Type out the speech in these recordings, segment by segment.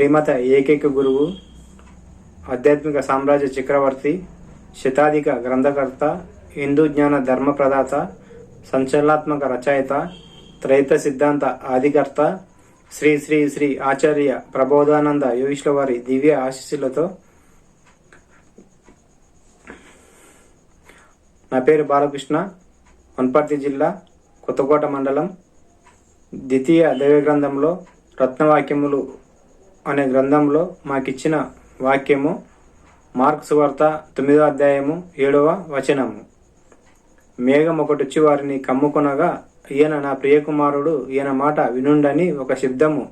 శ్రీమత ఏకైక గురువు ఆధ్యాత్మిక సామ్రాజ్య చక్రవర్తి శతాధిక గ్రంథకర్త హిందూ జ్ఞాన ధర్మ ప్రదాత సంచలనాత్మక రచయిత త్రైత సిద్ధాంత ఆదికర్త శ్రీ శ్రీ శ్రీ ఆచార్య ప్రబోధానంద యోగిష్ల వారి దివ్య ఆశీస్సులతో నా పేరు బాలకృష్ణ వనపర్తి జిల్లా కొత్తకోట మండలం ద్వితీయ దైవ గ్రంథంలో రత్నవాక్యములు అనే గ్రంథంలో మాకిచ్చిన వాక్యము మార్క్స్ వార్త తొమ్మిదో అధ్యాయము ఏడవ వచనము. మేఘం ఒకటొచ్చి వారిని కమ్ముకొనగా ఈయన నా ప్రియకుమారుడు ఈయన మాట వినుండని ఒక శబ్దము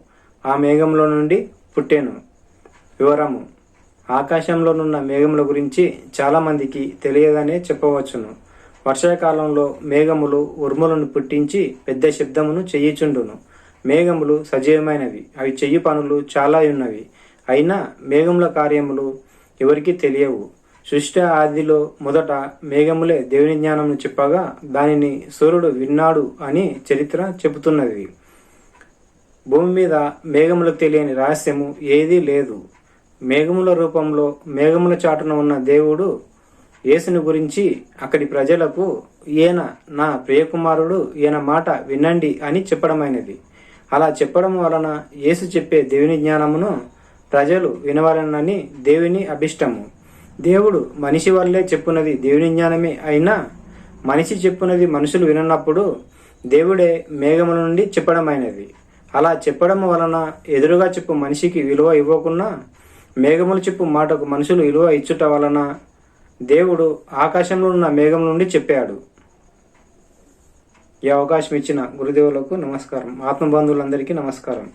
ఆ మేఘంలో నుండి పుట్టెను. వివరము. ఆకాశంలోనున్న మేఘముల గురించి చాలామందికి తెలియదనే చెప్పవచ్చును. వర్షాకాలంలో మేఘములు ఉరుములను పుట్టించి పెద్ద శబ్దమును చెయ్యిచుండును మేఘములు సజీవమైనవి. అవి చెయ్యి పనులు చాలా ఉన్నవి. అయినా మేఘముల కార్యములు ఎవరికీ తెలియవు. సృష్టి ఆదిలో మొదట మేఘములే దేవుని జ్ఞానం చెప్పగా దానిని సూర్యుడు విన్నాడు అని చరిత్ర చెబుతున్నది. భూమి మీద మేఘములకు తెలియని రహస్యము ఏదీ లేదు. మేఘముల రూపంలో మేఘముల చాటున ఉన్న దేవుడు యేసుని గురించి అక్కడి ప్రజలకు ఈయన నా ప్రియకుమారుడు ఈయన మాట వినండి అని చెప్పడమైనది. అలా చెప్పడం వలన యేసు చెప్పే దేవుని జ్ఞానమును ప్రజలు వినవలనని దేవుని అభిష్టము. దేవుడు మనిషి వల్లే చెప్పున్నది దేవుని జ్ఞానమే అయినా మనిషి చెప్పున్నది మనుషులు విననప్పుడు దేవుడే మేఘముల నుండి చెప్పడమైనది. అలా చెప్పడం వలన ఎదురుగా చెప్పు మనిషికి విలువ ఇవ్వకుండా మేఘములు చెప్పు మాటకు మనుషులు విలువ ఇచ్చుట వలన దేవుడు ఆకాశంలో ఉన్న మేఘం నుండి చెప్పాడు. ఈ అవకాశం ఇచ్చిన గురుదేవులకు నమస్కారం. ఆత్మబంధువులందరికీ నమస్కారం.